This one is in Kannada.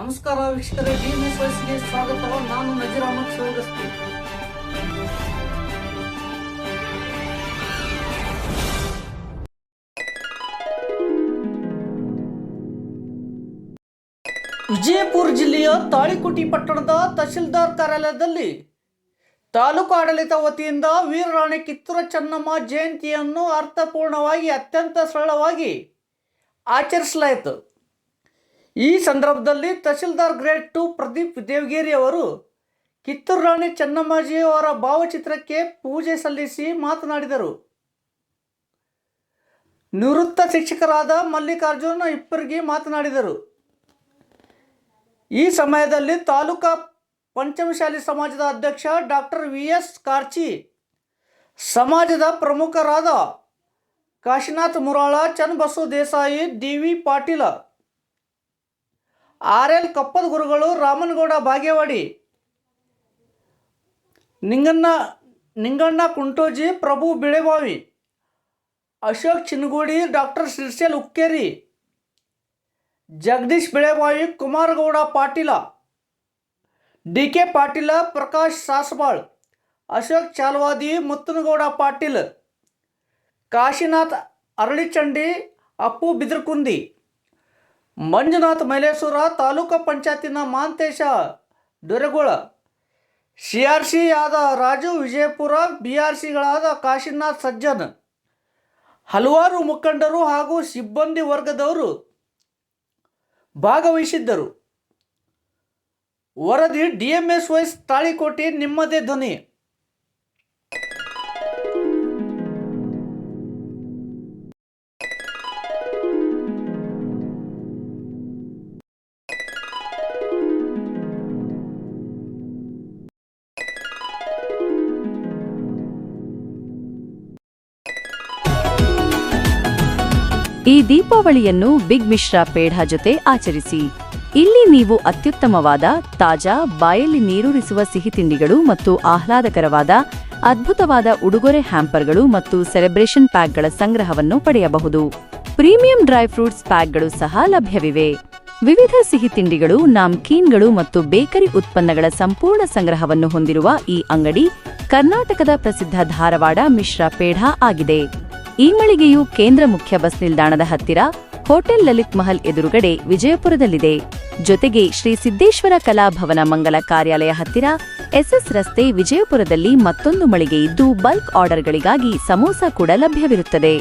ನಮಸ್ಕಾರ ವೀಕ್ಷಕರೇ ವಯಸ್ಸಿಗೆ ಸ್ವಾಗತ ನಾನು ನಜೀರ್ ಅಹಮದ್ ಶಿವಗಸ್ತಿ ವಿಜಯಪುರ ಜಿಲ್ಲೆಯ ತಾಳಿಕೋಟಿ ಪಟ್ಟಣದ ತಹಶೀಲ್ದಾರ್ ಕಾರ್ಯಾಲಯದಲ್ಲಿ ತಾಲೂಕು ಆಡಳಿತ ವತಿಯಿಂದ ವೀರರಾಣಿ ಕಿತ್ತೂರ ಚೆನ್ನಮ್ಮ ಜಯಂತಿಯನ್ನು ಅರ್ಥಪೂರ್ಣವಾಗಿ, ಅತ್ಯಂತ ಸರಳವಾಗಿ ಆಚರಿಸಲಾಯಿತು. ಈ ಸಂದರ್ಭದಲ್ಲಿ ತಹಶೀಲ್ದಾರ್ ಗ್ರೇಡ್ ಟು ಪ್ರದೀಪ್ ದೇವಗಿರಿ ಅವರು, ಕಿತ್ತೂರು ರಾಣಿ ಚೆನ್ನಮ್ಮಾಜಿಯವರ ಭಾವಚಿತ್ರಕ್ಕೆ ಪೂಜೆ ಸಲ್ಲಿಸಿ ಮಾತನಾಡಿದರು. ನಿವೃತ್ತ ಶಿಕ್ಷಕರಾದ ಮಲ್ಲಿಕಾರ್ಜುನ ಇಪ್ಪರಿಗೆ ಮಾತನಾಡಿದರು. ಈ ಸಮಯದಲ್ಲಿ ತಾಲೂಕಾ ಪಂಚಮಶಾಲಿ ಸಮಾಜದ ಅಧ್ಯಕ್ಷ ಡಾಕ್ಟರ್ ವಿ ಎಸ್ ಕಾರ್ಚಿ, ಸಮಾಜದ ಪ್ರಮುಖರಾದ Kashinath Murala Channabasu Desai, D V Patil R L ಕಪ್ಪದ ಗುರುಗಳು Ramanagouda Bagewadi Ninganna Ninganna Kuntoji Prabhu Bilebavi Ashok Chingudi doctor Shrishail Ukkeri Jagadish Bilebavi Kumaragouda Patil D K Patil Prakash Sasabal Ashok Chalwadi Muttanagouda Patil Kashinath Aralichandi Appu Bidrakundi Manjunath Maileshwara taluk ಪಂಚಾಯತಿನ Mantesha Doregol. C R C ಆದ ರಾಜು ವಿಜಯಪುರ, ಬಿ ಆರ್ ಸಿಗಳಾದ ಕಾಶಿನಾಥ್ ಸಜ್ಜನ್. ಹಲವಾರು ಮುಖಂಡರು ಹಾಗೂ ಸಿಬ್ಬಂದಿ ವರ್ಗದವರು ಭಾಗವಹಿಸಿದ್ದರು. ವರದಿ ಡಿ ಎಂ ಎಸ್ ವೈಸ್ ತಾಳಿಕೋಟೆ ನಿಮ್ಮದೇ ಧ್ವನಿ. ಈ ದೀಪಾವಳಿಯನ್ನು ಬಿಗ್ ಮಿಶ್ರಾ ಪೇಢಾ ಜೊತೆ ಆಚರಿಸಿ. ಇಲ್ಲಿ ನೀವು ಅತ್ಯುತ್ತಮವಾದ, ತಾಜಾ, ಬಾಯಲ್ಲಿ ನೀರೂರಿಸುವ ಸಿಹಿ ತಿಂಡಿಗಳು ಮತ್ತು ಆಹ್ಲಾದಕರವಾದ, ಅದ್ಭುತವಾದ ಉಡುಗೊರೆ ಹ್ಯಾಂಪರ್ಗಳು ಮತ್ತು ಸೆಲೆಬ್ರೇಷನ್ ಪ್ಯಾಕ್ಗಳ ಸಂಗ್ರಹವನ್ನು ಪಡೆಯಬಹುದು. ಪ್ರೀಮಿಯಂ ಡ್ರೈ ಫ್ರೂಟ್ಸ್ ಪ್ಯಾಕ್ಗಳು ಸಹ ಲಭ್ಯವಿವೆ. ವಿವಿಧ ಸಿಹಿ ತಿಂಡಿಗಳು, ನಾಮ್ಕೀನ್ಗಳು ಮತ್ತು ಬೇಕರಿ ಉತ್ಪನ್ನಗಳ ಸಂಪೂರ್ಣ ಸಂಗ್ರಹವನ್ನು ಹೊಂದಿರುವ ಈ ಅಂಗಡಿ ಕರ್ನಾಟಕದ ಪ್ರಸಿದ್ಧ ಧಾರವಾಡ ಮಿಶ್ರಾ ಪೇಢಾ ಆಗಿದೆ. ಈ ಮಳಿಗೆಯು ಕೇಂದ್ರ ಮುಖ್ಯ ಬಸ್ ನಿಲ್ದಾಣದ ಹತ್ತಿರ ಹೋಟೆಲ್ ಲಲಿತ್ ಮಹಲ್ ಎದುರುಗಡೆ ವಿಜಯಪುರದಲ್ಲಿದೆ. ಜೊತೆಗೆ ಶ್ರೀ ಸಿದ್ದೇಶ್ವರ ಕಲಾಭವನ ಮಂಗಲ ಕಾರ್ಯಾಲಯ ಹತ್ತಿರ ಎಸ್ಎಸ್ ರಸ್ತೆ ವಿಜಯಪುರದಲ್ಲಿ ಮತ್ತೊಂದು ಮಳಿಗೆ ಇದ್ದು ಬಲ್ಕ್ ಆರ್ಡರ್ಗಳಿಗಾಗಿ ಸಮೋಸ ಕೂಡ ಲಭ್ಯವಿರುತ್ತದೆ.